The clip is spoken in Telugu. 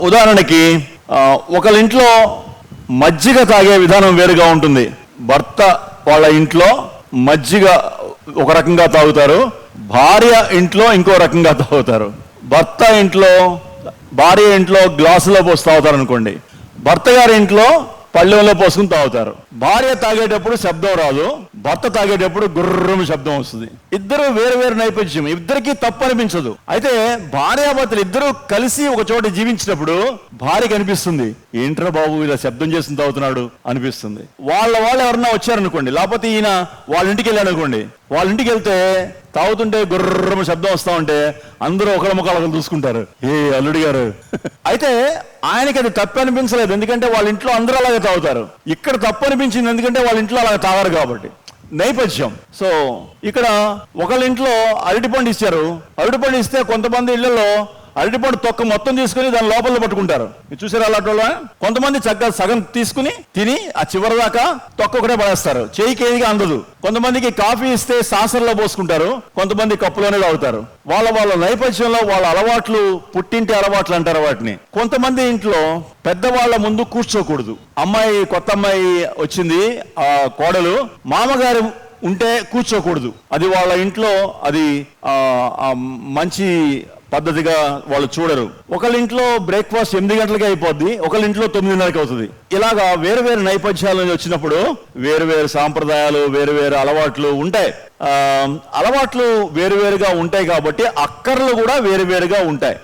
ఉదాహరణకి ఆ, ఒకళ్ళ ఇంట్లో మజ్జిగ తాగే విధానం వేరుగా ఉంటుంది. భర్త వాళ్ళ ఇంట్లో మజ్జిగ ఒక రకంగా తాగుతారు. భార్య ఇంట్లో ఇంకో రకంగా తాగుతారు. భర్త ఇంట్లో భార్య ఇంట్లో గ్లాసులో పోసి తాగుతారు అనుకోండి భర్త గారి ఇంట్లో పళ్ళెంలో పోసుకుని తాగుతారు. భార్య తాగేటప్పుడు శబ్దం రాదు. భర్త తాగేటప్పుడు గుర్రం శబ్దం వస్తుంది. ఇద్దరు వేరు వేరు నైపుణ్యం ఇద్దరికి తప్పు అనిపించదు. అయితే భార్యాభర్తలు ఇద్దరు కలిసి ఒక చోట జీవించినప్పుడు భార్యకి అనిపిస్తుంది ఏంట్రా బాబు ఇలా శబ్దం చేసి తాగుతున్నాడు? అనిపిస్తుంది. వాళ్ళ వాళ్ళు ఎవరన్నా వచ్చారనుకోండి లేకపోతే ఈయన వాళ్ళ ఇంటికి వెళ్ళాడు అనుకోండి వాళ్ళ ఇంటికి వెళ్తే తాగుతుంటే గుర్రం శబ్దం వస్తా ఉంటే అందరూ ఒకళ్ళ ముఖాలు ఒకరు చూసుకుంటారు. ఏ అల్లుడి గారు. అయితే ఆయనకి అది తప్పు అనిపించలేదు ఎందుకంటే వాళ్ళ ఇంట్లో అందరూ అలాగే తాగుతారు. ఇక్కడ తప్పు అనిపించింది ఎందుకంటే వాళ్ళ ఇంట్లో అలాగే తాగారు కాబట్టి. నేపథ్యం. సో ఇక్కడ ఒకళ్ళ ఇంట్లో అరటిపండు ఇచ్చారు అరటిపండు ఇస్తే కొంతమంది ఇళ్ళలో అరటిపండు తొక్క మొత్తం తీసుకుని దాని లోపల పట్టుకుంటారు. మీరు చూసారు అలాంటి కొంతమంది చక్కగా సగం తీసుకుని తిని ఆ చివరి దాకా తొక్క ఒకటే పడేస్తారు. చేయికి ఏదిగా అందదు. కొంతమందికి కాఫీ ఇస్తే సాసర్లో పోసుకుంటారు. కొంతమంది కప్పులోనే తాగుతారు. వాళ్ళ వాళ్ళ నైపథ్యంలో వాళ్ళ అలవాట్లు పుట్టింటి అలవాట్లు అంటారు వాటిని. కొంతమంది ఇంట్లో పెద్దవాళ్ళ ముందు కూర్చోకూడదు. అమ్మాయి కొత్త అమ్మాయి వచ్చింది ఆ కోడలు మామగారు ఉంటే కూర్చోకూడదు. అది వాళ్ళ ఇంట్లో అది మంచి పద్ధతిగా వాళ్ళు చూడరు. ఒకళ్ళ ఇంట్లో బ్రేక్ఫాస్ట్ ఎనిమిది గంటలకి అయిపోద్ది ఒకళ్ళ ఇంట్లో తొమ్మిదిన్నరకి అవుతుంది. ఇలాగా వేరు వేరు నేపథ్యాల వచ్చినప్పుడు వేరు వేరు సాంప్రదాయాలు వేరు వేరు అలవాట్లు ఉంటాయి. అలవాట్లు వేరువేరుగా ఉంటాయి కాబట్టి అక్కర్లు కూడా వేరువేరుగా ఉంటాయి.